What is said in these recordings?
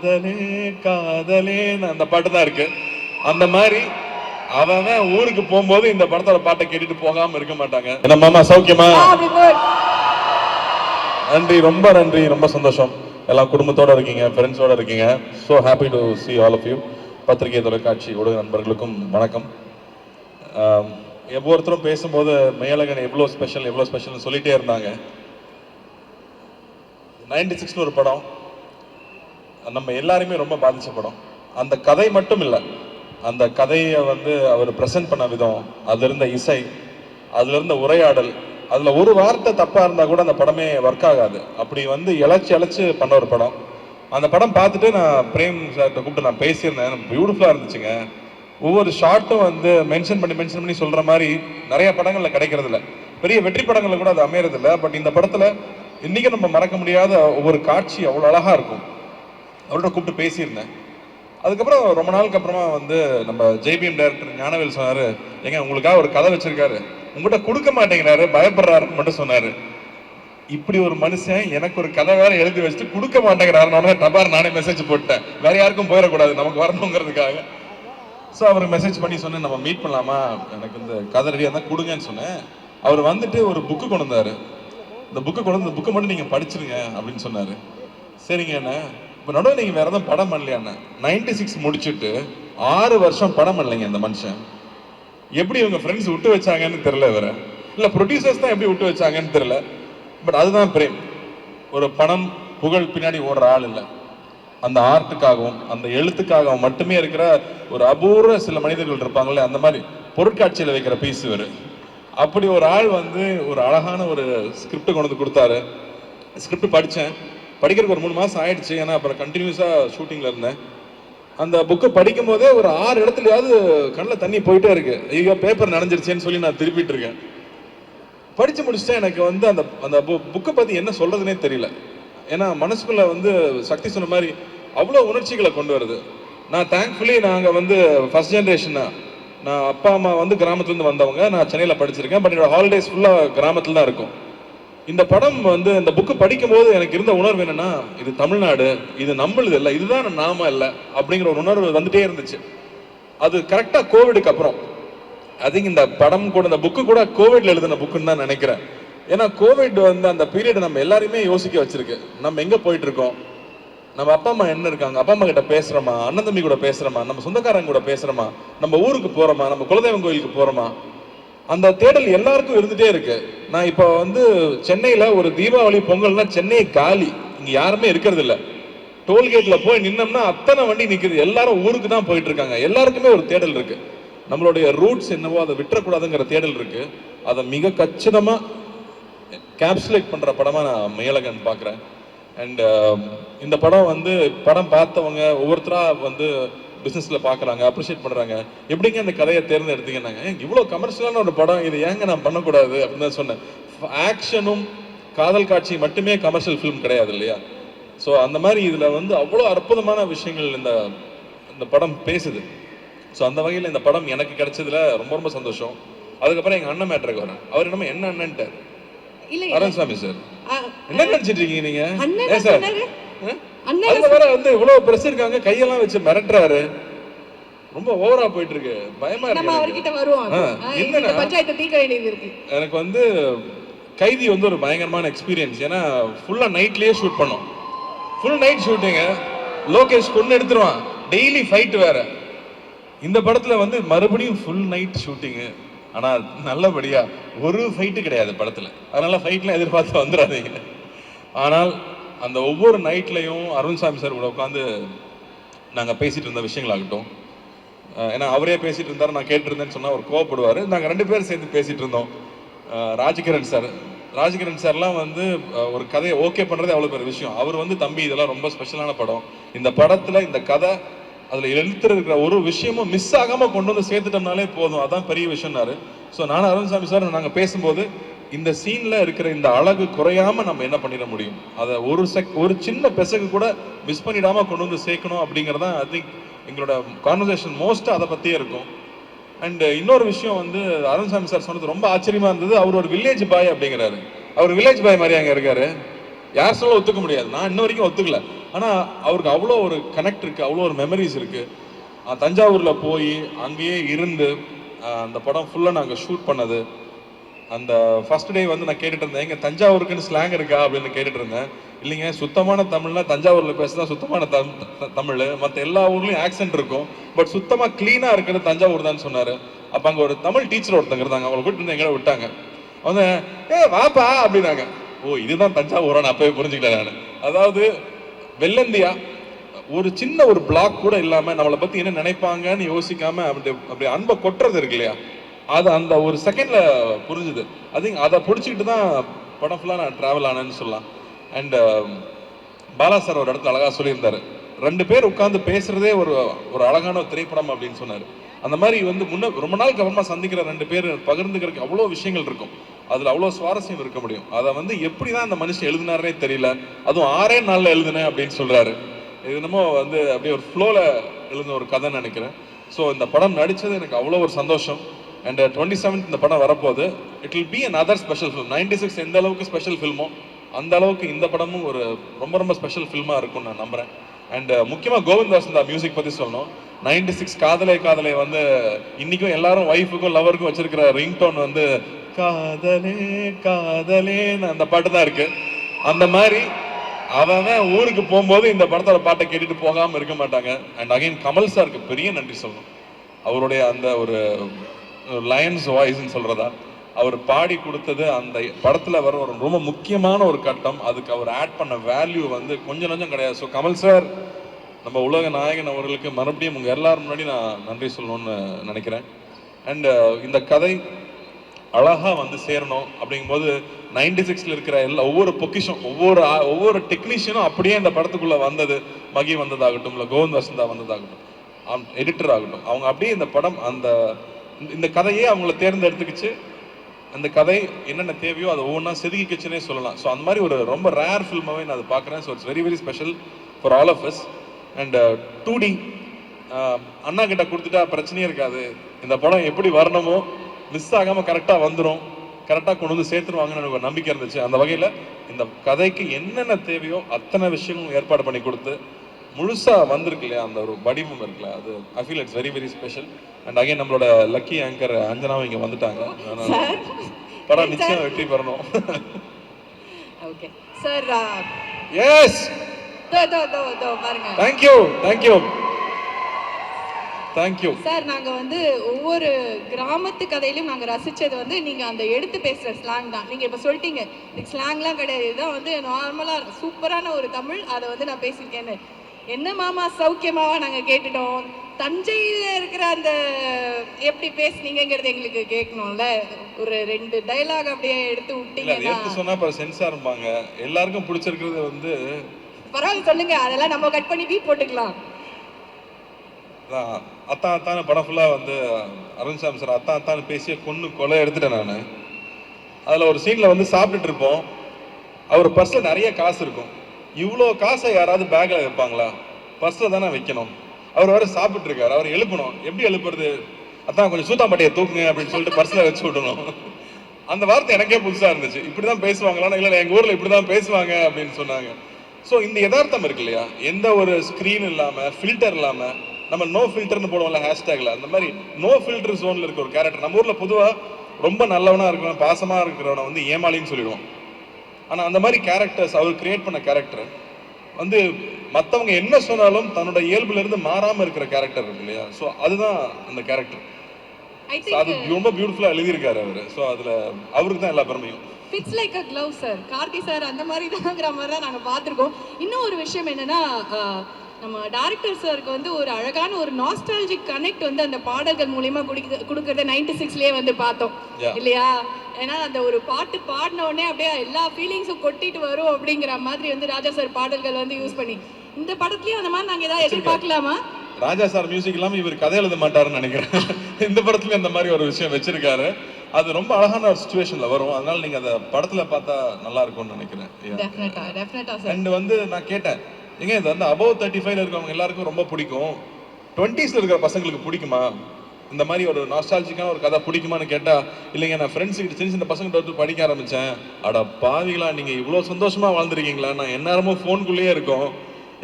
காதலே காதலேன்னு அந்த பாட்டு தான் இருக்கு. அந்த மாதிரி அவன் ஊருக்கு போகும்போது இந்த படத்தோட பாட்டை கேட்டுட்டு போகாம இருக்க மாட்டாங்க. என்ன மாமா சௌக்கியமா? நன்றி ரொம்ப நன்றி ரொம்ப சந்தோஷம். எல்லாம் குடும்பத்தோட இருக்கீங்க ஃப்ரெண்ட்ஸோட இருக்கீங்க. So happy to see all of you பத்திரிகை தொலைக்காட்சி ஊடக நண்பர்களுக்கும் வணக்கம். ஒவ்வொருத்தரும் பேசும்போது மேலகன் எவ்வளோ ஸ்பெஷல் எவ்வளோ ஸ்பெஷல்னு சொல்லிட்டே இருந்தாங்க. நைன்டி சிக்ஸ்னு ஒரு படம். நம்ம எல்லாருமே ரொம்ப பாதித்த படம் அந்த கதை மட்டும் இல்லை. அந்த கதையை வந்து அவர் ப்ரெசென்ட் பண்ண விதம் அதுல இருந்த இசை அதில் இருந்த உரையாடல் அதில் ஒரு வார்த்தை தப்பாக இருந்தால் கூட அந்த படமே ஒர்க் ஆகாது. அப்படி வந்து இழைச்சி இழைச்சி பண்ண ஒரு படம். அந்த படம் பார்த்துட்டு நான் பிரேம் சார்கிட்ட கூப்பிட்டு நான் பேசியிருந்தேன். பியூட்டிஃபுல்லாக இருந்துச்சுங்க. ஒவ்வொரு ஷார்ட்டும் வந்து மென்ஷன் பண்ணி மென்ஷன் பண்ணி சொல்கிற மாதிரி நிறைய படங்களில் கிடைக்கிறதில்ல. பெரிய வெற்றி படங்களில் கூட அது அமையறது பட் இந்த படத்தில் இன்றைக்கி நம்ம மறக்க முடியாத ஒவ்வொரு காட்சி அவ்வளோ அழகாக இருக்கும். அவர்கிட்ட கூப்பிட்டு பேசியிருந்தேன். அதுக்கப்புறம் ரொம்ப நாளுக்கு அப்புறமா வந்து நம்ம ஜேபிஎம் டைரக்டர் ஞானவேல் சொன்னார் ஏங்க உங்களுக்காக ஒரு கதை வச்சிருக்காரு. உங்கள்கிட்ட கொடுக்க மாட்டேங்கிறாரு பயப்படுறாருன்னு மட்டும் சொன்னார். இப்படி ஒரு மனுஷன் எனக்கு ஒரு கதை வேற எழுதி வச்சுட்டு கொடுக்க மாட்டேங்கிறாருன்னு டபார் நானே மெசேஜ் போட்டேன் வேற யாருக்கும் போயிடக்கூடாது நமக்கு வரணுங்கிறதுக்காக. ஸோ அவர் மெசேஜ் பண்ணி சொன்னேன் நம்ம மீட் பண்ணலாமா? எனக்கு இந்த கதை ரெடியாக இருந்தால் கொடுங்கன்னு சொன்னேன். அவர் வந்துட்டு ஒரு புக்கு கொண்டு வந்தார். இந்த புக்கு கொண்டு இந்த புக்கை மட்டும் நீங்கள் படிச்சிருங்க அப்படின்னு சொன்னார். சரிங்க என்ன இப்போ நடுவில் நீங்கள் வேறு எதுவும் படம் பண்ணலையாண்ணா நைன்டி சிக்ஸ் முடிச்சுட்டு ஆறு வருஷம் படம் பண்ணலைங்க இந்த மனுஷன். எப்படி இவங்க ஃப்ரெண்ட்ஸ் விட்டு வச்சாங்கன்னு தெரில வேற இல்லை ப்ரொடியூசர்ஸ் தான் எப்படி விட்டு வச்சாங்கன்னு தெரில பட் அதுதான் பிரேம். ஒரு பணம் புகழ் பின்னாடி ஓடுற ஆள் இல்லை. அந்த ஆர்ட்டுக்காகவும் அந்த எழுத்துக்காகவும் மட்டுமே இருக்கிற ஒரு அபூர்வ சில மனிதர்கள் இருப்பாங்கல்ல அந்த மாதிரி பொருட்காட்சியில் வைக்கிற பீஸ் இவர். அப்படி ஒரு ஆள் வந்து ஒரு அழகான ஒரு ஸ்கிரிப்டை கொண்டு வந்து கொடுத்தாரு. ஸ்கிரிப்ட் படித்தேன் படிக்கிறதுக்கு ஒரு மூணு மாதம் ஆயிடுச்சு. ஏன்னா அப்புறம் கண்டினியூஸாக ஷூட்டிங்கில் இருந்தேன். அந்த புக்கை படிக்கும் போதே ஒரு ஆறு இடத்துலயாவது கண்ணில் தண்ணி போயிட்டே இருக்கு. ஐயோ பேப்பர் நனைஞ்சிருச்சேன்னு சொல்லி நான் திருப்பிட்டு இருக்கேன். படித்து முடிச்சுட்டா எனக்கு வந்து அந்த அந்த புக்கை பற்றி என்ன சொல்கிறதுனே தெரியல. ஏன்னா மனசுக்குள்ள வந்து சக்தி சொன்ன மாதிரி அவ்வளோ உணர்ச்சிகளை கொண்டு வருது. நான் தேங்க்ஃபுல்லி நாங்கள் வந்து ஃபஸ்ட் ஜென்ரேஷன் நான் அப்பா அம்மா வந்து கிராமத்துலேருந்து வந்தவங்க. நான் சென்னையில் படிச்சிருக்கேன். பட் என்னோடய ஹாலிடேஸ் ஃபுல்லாக கிராமத்தில் தான் இருக்கும். இந்த படம் வந்து இந்த புக்கு படிக்கும்போது எனக்கு இருந்த உணர்வு என்னன்னா இது தமிழ்நாடு இது நம்மளுது இல்லை இதுதான் நாம இல்லை அப்படிங்கிற ஒரு உணர்வு வந்துட்டே இருந்துச்சு. அது கரெக்டாக கோவிடுக்கு அப்புறம். ஐ திங்க் இந்த படம் கூட இந்த புக்கு கூட கோவிட்ல எழுதின புக்குன்னு தான் நினைக்கிறேன். ஏன்னா கோவிட் வந்து அந்த பீரியட் நம்ம எல்லாரையுமே யோசிக்க வச்சிருக்கு. நம்ம எங்க போயிட்டு இருக்கோம் நம்ம அப்பா அம்மா என்ன இருக்காங்க? அப்பா அம்மா கிட்ட பேசுறோமா? அண்ணன் தம்பி கூட பேசுறோமா? நம்ம சொந்தக்காரங்க கூட பேசுறோமா? நம்ம ஊருக்கு போறோமா? நம்ம குலதெய்வம் கோயிலுக்கு போறோமா? அந்த தேடல் எல்லாருக்கும் இருந்துகிட்டே இருக்கு. நான் இப்போ வந்து சென்னையில் ஒரு தீபாவளி பொங்கல்னா சென்னை காலி. இங்கே யாருமே இருக்கிறது இல்லை டோல்கேட்டில் போய் நின்னோம்னா அத்தனை வண்டி நிற்கிது எல்லாரும் ஊருக்கு தான் போயிட்டு இருக்காங்க எல்லாருக்குமே ஒரு தேடல் இருக்கு. நம்மளுடைய ரூட்ஸ் என்னவோ அதை விட்டுறக்கூடாதுங்கிற தேடல் இருக்கு. அதை மிக கச்சிதமாக கேப்சுலேட் பண்ணுற படமாக நான் மேலகன் பார்க்குறேன் அண்ட் இந்த படம் வந்து படம் பார்த்தவங்க ஒவ்வொருத்தராக வந்து பிசினஸ்ல பார்க்கறாங்க அப்ரிஷியேட் பண்றாங்க. எப்படிங்க இந்த கதையை தேர்ந்தெடுத்தீங்கன்னாங்க? "ஏங்க, இவ்வளவு கமர்ஷியலான ஒரு படம் இது ஏங்க நான் பண்ணக்கூடாது அப்படின்னு தான் சொன்னேன். ஆக்ஷனும் காதல் காட்சி மட்டுமே கமர்ஷியல் ஃபிலிம் கிடையாது இல்லையா? ஸோ அந்த மாதிரி இதுல வந்து அவ்வளோ அற்புதமான விஷயங்கள் இந்த இந்த படம் பேசுது. ஸோ அந்த வகையில் இந்த படம் எனக்கு கிடைச்சதுல ரொம்ப ரொம்ப சந்தோஷம். அதுக்கப்புறம் எங்க அண்ணன் மேட்ருக்கு வரேன் அவர் என்னமோ என்ன அண்ணன்ட்டார்? அருண்சாமி சார். என்ன நினைச்சிட்டு இருக்கீங்க நீங்க? அண்ணன் ஏன் சார். வந்து இவ்வளவு பிரஸ் இருக்காங்க கையெல்லாம் வச்சு மிரட்டுறாரு. ரொம்ப ஓவரா போயிட்டு இருக்கு பயமா இருக்கு எனக்கு. வந்து கைதி வந்து ஒரு பயங்கரமான எக்ஸ்பீரியன்ஸ் ஏன்னா ஃபுல்லா நைட்லயே ஷூட் பண்ணோம். ஃபுல் நைட் ஷூட்டிங்க லோகேஷ் கொண்டு எடுத்துருவான். டெய்லி ஃபைட் வேற. இந்த படத்துல வந்து மறுபடியும் ஃபுல் நைட் ஷூட்டிங்கு ஆனா நல்லபடியா ஒரு ஃபைட்டு கிடையாது படத்துல. அதனால ஃபைட்லாம் எதிர்பார்த்து வந்துடாதீங்க ஆனால் அந்த ஒவ்வொரு நைட்லயும் அருண்சாமி சார் கூட உட்காந்து நாங்கள் பேசிகிட்டு இருந்த விஷயங்களாகட்டும். ஏன்னா அவரே பேசிகிட்டு இருந்தார் நான் கேட்டிருந்தேன்னு சொன்னால் அவர் கோவப்படுவார். நாங்கள் ரெண்டு பேரும் சேர்ந்து பேசிகிட்டு இருந்தோம். ராஜகிரண் சார். ராஜகிரண் சார்லாம் வந்து ஒரு கதையை ஓகே பண்ணுறது அவ்வளோ பெரிய விஷயம். அவர் வந்து தம்பி இதெல்லாம் ரொம்ப ஸ்பெஷலான படம். இந்த படத்தில் இந்த கதை அதில் எழுத்துல இருக்கிற ஒரு விஷயமும் மிஸ் ஆகாமல் கொண்டு வந்து சேர்த்துட்டோம்னாலே போதும். அதான் பெரிய விஷயம்னாரு. ஸோ நானும் அருண்சாமி சார் நாங்கள் பேசும்போது இந்த சீன்ல இருக்கிற இந்த அழகு குறையாம நம்ம என்ன பண்ணிட முடியும்? அதை ஒரு செக் ஒரு சின்ன பெசகு கூட மிஸ் பண்ணிடாம கொண்டு வந்து சேர்க்கணும் அப்படிங்கறதான் ஐ திங்க் எங்களோட கான்வர்சேஷன் மோஸ்ட் அதை பற்றியே இருக்கும். அண்ட் இன்னொரு விஷயம் வந்து அருண்சாமி சார் சொன்னது ரொம்ப ஆச்சரியமா இருந்தது. அவர் ஒரு வில்லேஜ் பாய் அப்படிங்கிறாரு. அவர் வில்லேஜ் பாய் மாதிரி அங்கே இருக்காரு. யார் சொல்ல ஒத்துக்க முடியாது. நான் இன்ன வரைக்கும் ஒத்துக்கல. ஆனால் அவருக்கு அவ்வளோ ஒரு கனெக்ட் இருக்குது அவ்வளோ ஒரு மெமரிஸ் இருக்குது தஞ்சாவூரில் போய் அங்கேயே இருந்து அந்த படம் ஃபுல்லாக நாங்கள் ஷூட் பண்ணது. அந்த ஃபர்ஸ்ட் டே வந்து நான் கேட்டுட்டு இருந்தேன் எங்க தஞ்சாவூருக்குன்னு ஸ்லாங் இருக்கா? அப்படின்னு கேட்டுட்டு இருந்தேன். இல்லைங்க சுத்தமான தமிழ்னா தஞ்சாவூர்ல பேசுனா சுத்தமான த- தமிழ். மற்ற எல்லா ஊர்லயும் ஆக்சென்ட் இருக்கும். பட் சுத்தமா கிளீனா இருக்கிறது தஞ்சாவூர் தான் சொன்னாரு. அப்ப அங்க ஒரு தமிழ் டீச்சர் ஒருத்தங்க இருந்தாங்க. அவங்களை கூட்டு எங்களை விட்டாங்க. வந்து ஏ வாப்பா! அப்படின்னாங்க. ஓ இதுதான் தஞ்சாவூரா? நான் அப்பவே புரிஞ்சுக்கிட்டேன் நான். அதாவது வெள்ளந்தியா ஒரு சின்ன ஒரு பிளாக் கூட இல்லாம நம்மளை பத்தி என்ன நினைப்பாங்கன்னு யோசிக்காம அப்படி அப்படி அன்பை கொட்டுறது இருக்கு இல்லையா? அது அந்த ஒரு செகண்டில் புரிஞ்சுது. அது அதை பிடிச்சிக்கிட்டு தான் படம் ஃபுல்லாக நான் ட்ராவல் ஆனேன்னு சொல்லலாம். அண்ட் um, பாலா சார் ஒரு இடத்துல அழகாக சொல்லியிருந்தார். ரெண்டு பேர் உட்காந்து பேசுகிறதே ஒரு ஒரு அழகான ஒரு திரைப்படம் அப்படின்னு சொன்னார். அந்த மாதிரி வந்து முன்ன ரொம்ப நாளுக்கு அப்புறமா சந்திக்கிற ரெண்டு பேர் பகிர்ந்துக்கிறதுக்கு அவ்வளோ விஷயங்கள் இருக்கும். அதில் அவ்வளோ சுவாரஸ்யம் இருக்க முடியும். அதை வந்து எப்படி தான் அந்த மனுஷன் எழுதினாரே தெரியல. அதுவும் ஆறே நாளில் எழுதுனேன் அப்படின்னு சொல்கிறாரு இது என்னமோ வந்து அப்படியே ஒரு ஃப்ளோவில் எழுதின ஒரு கதைன்னு நினைக்கிறேன். ஸோ இந்த படம் நடித்தது எனக்கு அவ்வளோ ஒரு சந்தோஷம். அண்ட் டுவெண்ட்டி செவன்த் இந்த படம் வரப்போகுது. It will be another special film ninety six எந்த அளவுக்கு ஸ்பெஷல் ஃபில்மோ அந்த அளவுக்கு இந்த படமும் ஒரு ரொம்ப ரொம்ப ஸ்பெஷல் ஃபில்மாக இருக்கும்னு நான் நம்புகிறேன் அண்ட் uh, முக்கியமாக கோவிந்த் வாசந்தா மியூசிக் பற்றி சொல்லணும். நைன்டி சிக்ஸ் காதலை காதலை வந்து இன்றைக்கும் எல்லாரும் ஒய்ஃபுக்கும் லவருக்கும் வச்சிருக்கிற ரிங்டோன் வந்து காதலே காதலேன்னு அந்த பாட்டு தான் இருக்குது அந்த மாதிரி அவன் ஊருக்கு போகும்போது இந்த படத்தோட பாட்டை கேட்டுட்டு போகாமல் இருக்க மாட்டாங்க. அண்ட் அகைன் கமல் சாருக்கு பெரிய நன்றி சொல்லணும். அவருடைய அந்த ஒரு லயன்ஸ் வாய்ஸ்ன்னு சொல்கிறதா அவர் பாடி கொடுத்தது அந்த படத்தில் வர ஒரு ரொம்ப முக்கியமான ஒரு கட்டம். அதுக்கு அவர் ஆட் பண்ண வேல்யூ வந்து கொஞ்சம் கொஞ்சம் கிடையாது. ஸோ கமல் சார் நம்ம உலக நாயகன் அவர்களுக்கு மறுபடியும் உங்கள் எல்லாரும் முன்னாடி நான் நன்றி சொல்லணும்னு நினைக்கிறேன். அண்ட் uh, இந்த கதை அழகாக வந்து சேரணும் அப்படிங்கும்போது நைன்டி சிக்ஸில் இருக்கிற எல்லா ஒவ்வொரு பொக்கிஷம் ஒவ்வொரு ஒவ்வொரு டெக்னீஷியனும் அப்படியே இந்த படத்துக்குள்ளே வந்தது. மகி வந்ததாகட்டும் இல்லை கோவிந்த் வசந்தா வந்ததாகட்டும். எடிட்டர் ஆகட்டும். அவங்க அப்படியே இந்த படம் அந்த இந்த- கதையே அவங்கள தேர்ந்தெடுத்துக்கிச்சு. அந்த கதை என்னென்ன தேவையோ அதை ஒவ்வொன்றா செதுக்கிக்கிச்சுனே சொல்லலாம். ஸோ அந்த மாதிரி ஒரு ரொம்ப ரேர் ஃபில்மாகவே நான் அதை பார்க்குறேன். So it's very very special for all of us and two D அண்ணா கிட்ட கொடுத்துட்டா பிரச்சனையே இருக்காது. இந்த படம் எப்படி வரணுமோ மிஸ் ஆகாமல் கரெக்டாக வந்துடும் கரெக்டாக கொண்டு வந்து சேர்த்துருவாங்கன்னு எனக்கு ஒரு நம்பிக்கை இருந்துச்சு. அந்த வகையில் இந்த கதைக்கு என்னென்ன தேவையோ அத்தனை விஷயங்களும் ஏற்பாடு பண்ணி கொடுத்து முழுசா வந்திருக்கு இல்லையா? அந்த ஒரு வடிவம் இருக்குல்ல அது I feel it's very very special and again நம்மளோட லக்கி ஆங்கர் அஞ்சனாவும் இங்க வந்துட்டாங்க. படம் நிச்சயம் வெற்றி பெறணும். Okay sir yes thank you thank you thank you sir நாங்க வந்து ஒவ்வொரு கிராமத்து கதையிலும் நாங்க ரசிச்சது வந்து நீங்க அந்த எடுத்து பேசுற ஸ்லாங் தான். நீங்க இப்ப சொல்லிட்டீங்க ஸ்லாங்லாம் கிடையாது. இதுதான் வந்து நார்மலா சூப்பரான ஒரு தமிழ் அதை வந்து நான் பேசியிருக்கேன்னு. என்ன மாமா சௌக்கியமாவா நாங்க கேட்டுட்டோம்? தஞ்சையில இருக்கிற அந்த எப்படி பேசுனீங்கங்கிறது எங்களுக்கு கேட்கணும்ல. ஒரு ரெண்டு டைலாக் அப்படியே எடுத்து அது விட்டீங்கன்னா. சொன்னா அப்புறம் சென்சார் எல்லாருக்கும் பிடிச்சிருக்கிறது வந்து பரவாயில்ல சொல்லுங்க. அதெல்லாம் நம்ம கட் பண்ணி பீப் போட்டுக்கலாம். அத்தான் அத்தான படம் ஃபுல்லா வந்து அருண்சாமி சார் அத்தான் அத்தான்னு பேசிய கொன்னு கொலை எடுத்துட்டேன் நான். அதுல ஒரு சீன்ல வந்து சாப்பிட்டுட்டு இருப்போம். அவர் பர்ஸ்ல நிறைய காசு இருக்கும். இவ்வளோ காசை யாராவது பேக்கில் வைப்பாங்களா? பர்ஸில் தானே வைக்கணும். அவர் வேற சாப்பிட்ருக்கார் அவர் எழுப்பணும். எப்படி எழுப்புறது? அதான் கொஞ்சம் சூத்தாம்பட்டையை தூக்குங்க அப்படின்னு சொல்லிட்டு பர்ஸில் வச்சு விடணும். அந்த வார்த்தை எனக்கே புதுசாக இருந்துச்சு. இப்படி தான் பேசுவாங்களா எங்கள் ஊரில் இப்படி தான் பேசுவாங்க அப்படின்னு சொன்னாங்க. ஸோ இந்த யதார்த்தம் இருக்கு இல்லையா? எந்த ஒரு ஸ்க்ரீன் இல்லாமல் ஃபில்டர் இல்லாமல் நம்ம நோ ஃபில்டர்னு போடுவோம்ல ஹேஷ்டேக்ல அந்த மாதிரி நோ ஃபில்டர் ஜோனில் இருக்க ஒரு கேரக்டர் நம்ம ஊரில் பொதுவாக ரொம்ப நல்லவனாக இருக்கிறவன் பாசமாக இருக்கிறவனை வந்து ஏமாளின்னு சொல்லிடுவோம். ஆனா அந்த மாதிரி கேரக்டர்ஸ் அவர் கிரியேட் பண்ண கேரக்டர் வந்து மத்தவங்க என்ன சொன்னாலும் தன்னோட இயல்புல இருந்து மாறாம இருக்கிற கேரக்டர் இருக்கு இல்லையா? ஸோ அதுதான் அந்த கேரக்டர் அது திங்க் ரொம்ப பியூட்டிஃபுல்லா எழுதியிருக்காரு அவரு. ஸோ அதுல அவருக்கு தான் எல்லா பெருமையும். Fits like a glove sir Karthi sir அந்த மாதிரி தாங்கிற மாதிரி தான் நாங்கள் பார்த்துருக்கோம். இன்னும் ஒரு விஷயம் என்னன்னா நம்ம டேரக்டர் சாருக்கு வந்து ஒரு அழகான ஒரு நாஸ்டாலஜிக் கனெக்ட் வந்து அந்த பாடல்கள் மூலியமா குடிக்க கொடுக்கறத நைன்டி சிக்ஸ்லயே வந்து பார்த்தோம். இல்லையா? ஏன்னா அந்த ஒரு பாட்டு பாடின உடனே அப்படியே எல்லா ஃபீலிங்ஸும் கொட்டிட்டு வரும் அப்படிங்கிற மாதிரி வந்து ராஜா சார் பாடல்கள் வந்து யூஸ் பண்ணி. இந்த படத்துலயும் அந்த மாதிரி நாங்க ஏதாவது எதிர்பார்க்கலாமா? ராஜா சார் மியூசிக் இல்லாம இவர் கதை எழுத மாட்டாருன்னு நினைக்கிறேன். இந்த படத்துல இந்த மாதிரி ஒரு விஷயம் வச்சிருக்காரு. அது ரொம்ப அழகான ஒரு சுச்சுவேஷன்ல வரும். அதனால நீங்க அதை படத்துல பார்த்தா நல்லா இருக்கும்னு நினைக்கிறேன். அண்ட் வந்து நான் கேட்டேன். ஏங்க இது வந்து அபவ் தேர்ட்டி ஃபைவ்ல இருக்கவங்க எல்லாருக்கும் ரொம்ப பிடிக்கும். டுவெண்ட்டீஸில் இருக்கிற பசங்களுக்கு பிடிக்குமா? இந்த மாதிரி ஒரு நாஸ்டாலஜிக்கான ஒரு கதை பிடிக்குமான்னு கேட்டால் இல்லைங்க நான் ஃப்ரெண்ட்ஸ் கிட்ட சின்ன சின்ன பசங்க வந்து படிக்க ஆரம்பித்தேன் அட பாவிகளா நீங்கள் இவ்வளோ சந்தோஷமாக வாழ்ந்துருக்கீங்களா? நான் எந்நேரமும் ஃபோனுக்குள்ளேயே இருக்கோம்.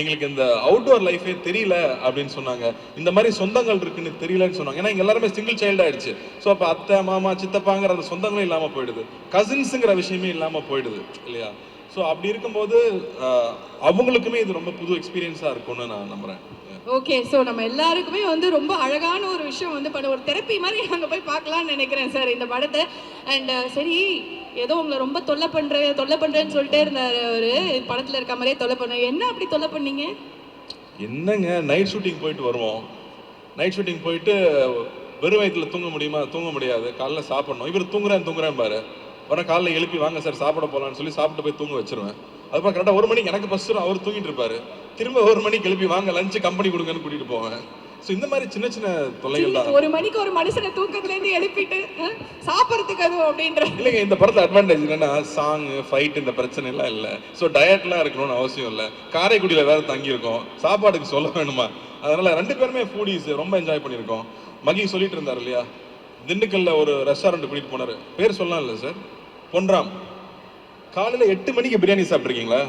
எங்களுக்கு இந்த அவுட்டோர் லைஃபே தெரியல அப்படின்னு சொன்னாங்க. இந்த மாதிரி சொந்தங்கள் இருக்குன்னு தெரியலன்னு சொன்னாங்க. ஏன்னா இங்க எல்லாருமே சிங்கிள் சைல்டு ஆயிடுச்சு. ஸோ அப்போ அத்தை மாமா சித்தப்பாங்கிற அந்த சொந்தங்களும் இல்லாமல் போயிடுது. கசின்ஸுங்கிற விஷயமே இல்லாமல் போயிடுது இல்லையா? ஸோ அப்படி இருக்கும்போது அவங்களுக்குமே இது ரொம்ப புது எக்ஸ்பீரியன்ஸா இருக்கும்னு நான் நம்புறேன். ஓகே ஸோ நம்ம எல்லாருக்குமே வந்து ரொம்ப அழகான ஒரு விஷயம் வந்து பண்ண ஒரு தெரப்பி மாதிரி நாங்கள் போய் பார்க்கலாம்னு நினைக்கிறேன் சார் இந்த படத்தை. அண்ட் சரி ஏதோ உங்களை ரொம்ப தொல்லை பண்ணுறேன் தொல்லை பண்ணுறேன்னு சொல்லிட்டே இருந்தார் ஒரு படத்தில் இருக்க மாதிரியே தொல்லை பண்ண என்ன அப்படி தொல்லை பண்ணீங்க? என்னங்க நைட் ஷூட்டிங் போயிட்டு வருவோம். நைட் ஷூட்டிங் போயிட்டு வெறும் வயிற்றுல தூங்க முடியுமா? தூங்க முடியாது. காலைல சாப்பிடணும். இவர் தூங்குறேன் தூங்குறேன் பாரு. உடனே காலைல எழுப்பி வாங்க சார் சாப்பிட போகலான்னு சொல்லி சாப்பிட்டு போய் தூங்க வச்சிருவேன். அதுக்கப்புறம் கரெக்டாக ஒரு மணிக்கு எனக்கு ஃபஸ்ட்டு அவர் தூங்கிட்டு இருப்பாரு. திரும்ப ஒரு மணிக்கு எழுப்பி வாங்க லஞ்சு கம்பெனி கொடுங்கன்னு கூட்டிட்டு போவேன். ஸோ இந்த மாதிரி சின்ன சின்ன தொல்லைகள் தான். ஒரு மணிக்கு ஒரு மனுஷனை தூக்கத்துலேருந்து எழுப்பிட்டு சாப்பிட்றதுக்கு அதுவும் அப்படின்ற. இல்லைங்க இந்த படத்துல அட்வான்டேஜ் என்னன்னா சாங் ஃபைட் இந்த பிரச்சனை எல்லாம் இல்லை ஸோ டயட்லாம் இருக்கணும்னு அவசியம் இல்லை. காரைக்குடியில் வேற தங்கியிருக்கோம். சாப்பாடுக்கு சொல்ல வேணுமா? அதனால ரெண்டு பேருமே ஃபூடிஸ் ரொம்ப என்ஜாய் பண்ணியிருக்கோம். மகி சொல்லிட்டு இருந்தார் இல்லையா? திண்டுக்கல்ல ஒரு ரெஸ்டாரண்ட் கூட்டிட்டு போனாரு. பேர் சொல்லலாம் இல்லை சார் பொன்ராம். காலையில எட்டு மணிக்கு பிரியாணி சாப்பிட்ருக்கீங்களா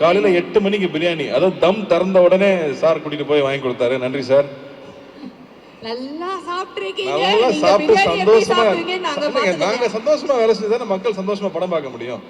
காலையில எட்டு மணிக்கு பிரியாணி. அதாவது தம் திறந்த உடனே சார் கூட்டிட்டு போய் வாங்கி கொடுத்தாரு. நன்றி சார் நல்லா சாப்பிட்டு சந்தோஷமா நாங்க சந்தோஷமா வேலை செஞ்சு மக்கள் சந்தோஷமா படம் பார்க்க முடியும்.